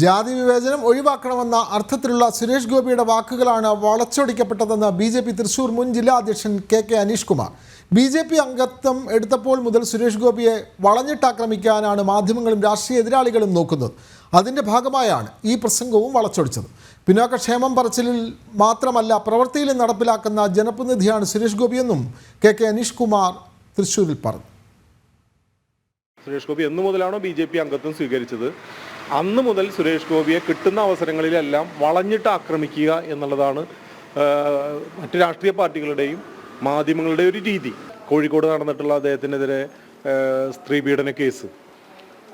ജാതി വിവേചനം ഒഴിവാക്കണമെന്ന അർത്ഥത്തിലുള്ള സുരേഷ് ഗോപിയുടെ വാക്കുകളാണ് വളച്ചൊടിക്കപ്പെട്ടതെന്ന് ബി ജെ പി തൃശൂർ മുൻ ജില്ലാ അധ്യക്ഷൻ K K Aneesh Kumar. B J P അംഗത്വം എടുത്തപ്പോൾ മുതൽ സുരേഷ് ഗോപിയെ വളഞ്ഞിട്ടാക്രമിക്കാനാണ് മാധ്യമങ്ങളും രാഷ്ട്രീയ എതിരാളികളും നോക്കുന്നത്. അതിന്റെ ഭാഗമായാണ് ഈ പ്രസംഗവും വളച്ചൊടിച്ചത്. പിന്നോക്കക്ഷേമം പറച്ചിലിൽ മാത്രമല്ല പ്രവൃത്തിയിലും നടപ്പിലാക്കുന്ന ജനപ്രതിനിധിയാണ് സുരേഷ് ഗോപിയെന്നും കെ കെ അനീഷ് കുമാർ തൃശ്ശൂരിൽ പറഞ്ഞു. സുരേഷ് ഗോപി എന്നു മുതലാണോ ബി ജെ പി അംഗത്വം സ്വീകരിച്ചത്? അന്ന് മുതൽ സുരേഷ് ഗോപിയെ കിട്ടുന്ന അവസരങ്ങളിലെല്ലാം വളഞ്ഞിട്ട് ആക്രമിക്കുക എന്നുള്ളതാണ് മറ്റു രാഷ്ട്രീയ പാർട്ടികളുടെയും മാധ്യമങ്ങളുടെ ഒരു രീതി. കോഴിക്കോട് നടന്നിട്ടുള്ള അദ്ദേഹത്തിനെതിരെ സ്ത്രീ പീഡന കേസ്.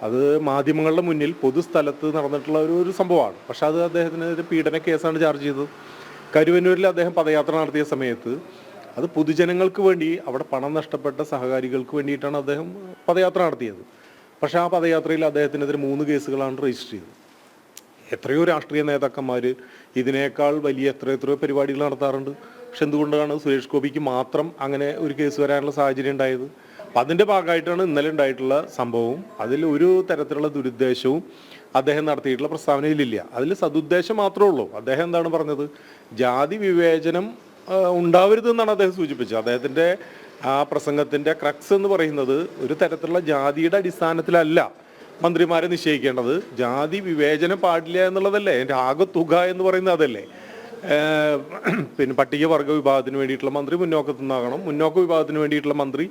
അത് മാധ്യമങ്ങളുടെ മുന്നിൽ പൊതുസ്ഥലത്ത് നടന്നിട്ടുള്ള ഒരു ഒരു സംഭവമാണ്. പക്ഷെ അത് അദ്ദേഹത്തിനെതിരെ പീഡന കേസാണ് ചാർജ് ചെയ്തത്. കരുവന്നൂരിൽ അദ്ദേഹം പദയാത്ര നടത്തിയ സമയത്ത് അത് പൊതുജനങ്ങൾക്ക് വേണ്ടി അവിടെ പണം നഷ്ടപ്പെട്ട സഹകാരികൾക്ക് വേണ്ടിയിട്ടാണ് അദ്ദേഹം പദയാത്ര നടത്തിയത്. പക്ഷെ ആ പദയാത്രയിൽ അദ്ദേഹത്തിനെതിരെ മൂന്ന് കേസുകളാണ് രജിസ്റ്റർ ചെയ്തത്. എത്രയോ രാഷ്ട്രീയ നേതാക്കന്മാർ ഇതിനേക്കാൾ വലിയ എത്ര എത്രയോ പരിപാടികൾ നടത്താറുണ്ട്. പക്ഷെ എന്തുകൊണ്ടാണ് സുരേഷ് ഗോപിക്ക് മാത്രം അങ്ങനെ ഒരു കേസ് വരാനുള്ള സാഹചര്യം ഉണ്ടായത്? അപ്പം അതിന്റെ ഭാഗമായിട്ടാണ് ഇന്നലെ ഉണ്ടായിട്ടുള്ള സംഭവവും അതിൽ ഒരു തരത്തിലുള്ള ദുരുദ്ദേശവും അദ്ദേഹം നടത്തിയിട്ടുള്ള പ്രസ്താവനയിലില്ല. അതിൽ സതുദ്ദേശം മാത്രമേ ഉള്ളൂ. അദ്ദേഹം എന്താണ് പറഞ്ഞത്? ജാതി വിവേചനം ആ, ഉണ്ടാവരുത് എന്നാണ് അദ്ദേഹം സൂചിപ്പിച്ചത്. അദ്ദേഹത്തിന്റെ ആ പ്രസംഗത്തിന്റെ ക്രക്സ് എന്ന് പറയുന്നത് ഒരു തരത്തിലുള്ള ജാതിയുടെ അടിസ്ഥാനത്തിലല്ല മന്ത്രിമാരെ നിശ്ചയിക്കേണ്ടത്. ജാതി വിവേചനം പാടില്ല എന്നുള്ളതല്ലേ? എന്റെ ആകെ തുക എന്ന് പറയുന്നത് അതല്ലേ? പിന്നെ പട്ടികവർഗ വിഭാഗത്തിന് വേണ്ടിയിട്ടുള്ള മന്ത്രി മുന്നോക്കത്തു നിന്നാകണം. മുന്നോക്ക വിഭാഗത്തിന് വേണ്ടിയിട്ടുള്ള മന്ത്രി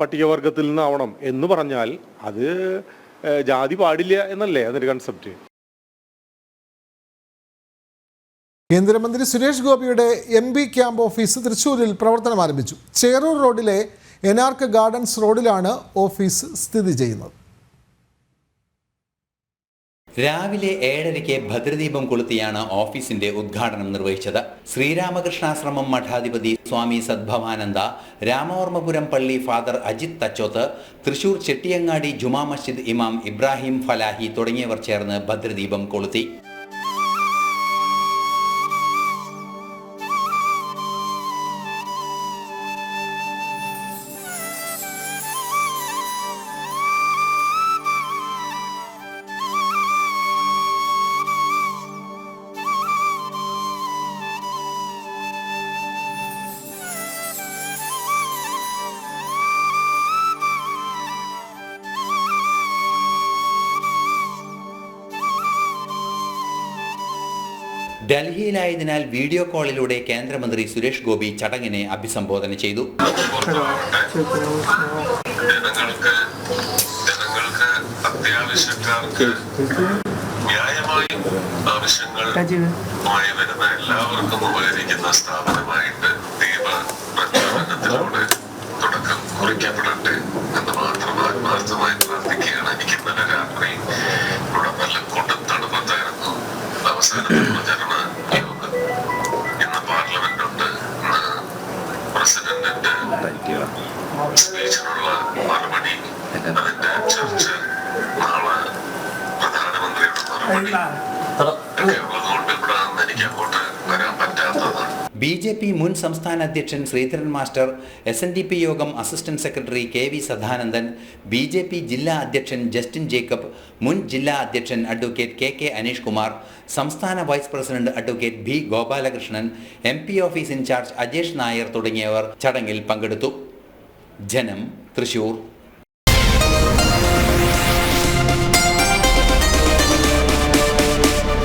പട്ടികവർഗത്തിൽ നിന്നാവണം എന്ന് പറഞ്ഞാൽ അത് ജാതി പാടില്ല എന്നല്ലേ അതിന്റെ കൺസെപ്റ്റ് കേന്ദ്രമന്ത്രി സുരേഷ് ഗോപിയുടെ എം ബി ക്യാമ്പ് ഓഫീസ് തൃശ്ശൂരിൽ പ്രവർത്തനം ആരംഭിച്ചു. ചേറൂർ റോഡിലെ എനാർക്ക് ഗാർഡൻസ് റോഡിലാണ് ഓഫീസ് സ്ഥിതി ചെയ്യുന്നത്. രാവിലെ ഏഴരയ്ക്ക് ഭദ്രദീപം കൊളുത്തിയാണ് ഓഫീസിന്റെ ഉദ്ഘാടനം നിർവഹിച്ചത്. ശ്രീരാമകൃഷ്ണാശ്രമം മഠാധിപതി സ്വാമി സദ്ഭവാനന്ദ രാമവർമ്മപുരം പള്ളി ഫാദർ അജിത് തച്ചോത്ത് തൃശൂർ ചെട്ടിയങ്ങാടി ജുമാ മസ്ജിദ് ഇമാം ഇബ്രാഹിം ഫലാഹി തുടങ്ങിയവർ ചേർന്ന് ഭദ്രദീപം കൊളുത്തി. ഡൽഹിയിലായതിനാൽ വീഡിയോ കോളിലൂടെ കേന്ദ്രമന്ത്രി സുരേഷ് ഗോപി ചടങ്ങിനെ അഭിസംബോധന ചെയ്തു. ജനങ്ങൾക്ക് ജനങ്ങൾക്ക് വരുന്ന എല്ലാവർക്കും ഉപകരിക്കുന്ന സ്ഥാപനമായിട്ട് എന്ന് മാത്രം പ്രാർത്ഥിക്കുകയാണ് എനിക്ക് ഇന്നലെ രാത്രി ഇവിടെ സ്പീച്ചിനുള്ള മറുപടി. അതിന്റെ ചർച്ച നാളെ പ്രധാനമന്ത്രിയുടെ മറുപടി. ഒക്കെ ഉള്ളതുകൊണ്ട് ഇവിടെ നിന്ന് എനിക്ക് അങ്ങോട്ട് വരാൻ പറ്റാത്തതാണ്. ബി ജെ പി മുൻ സംസ്ഥാന അധ്യക്ഷൻ Sreedharan master S N D P യോഗം assistant secretary K V Sadanandan B J P ജില്ലാ അധ്യക്ഷൻ ജസ്റ്റിൻ ജേക്കബ് മുൻ ജില്ലാ അധ്യക്ഷൻ advocate K K Aneesh Kumar സംസ്ഥാന vice president advocate B Gopalakrishnan M P office in charge Ajesh Nair തുടങ്ങിയവർ ചടങ്ങിൽ പങ്കെടുത്തു. ജനം തൃശൂർ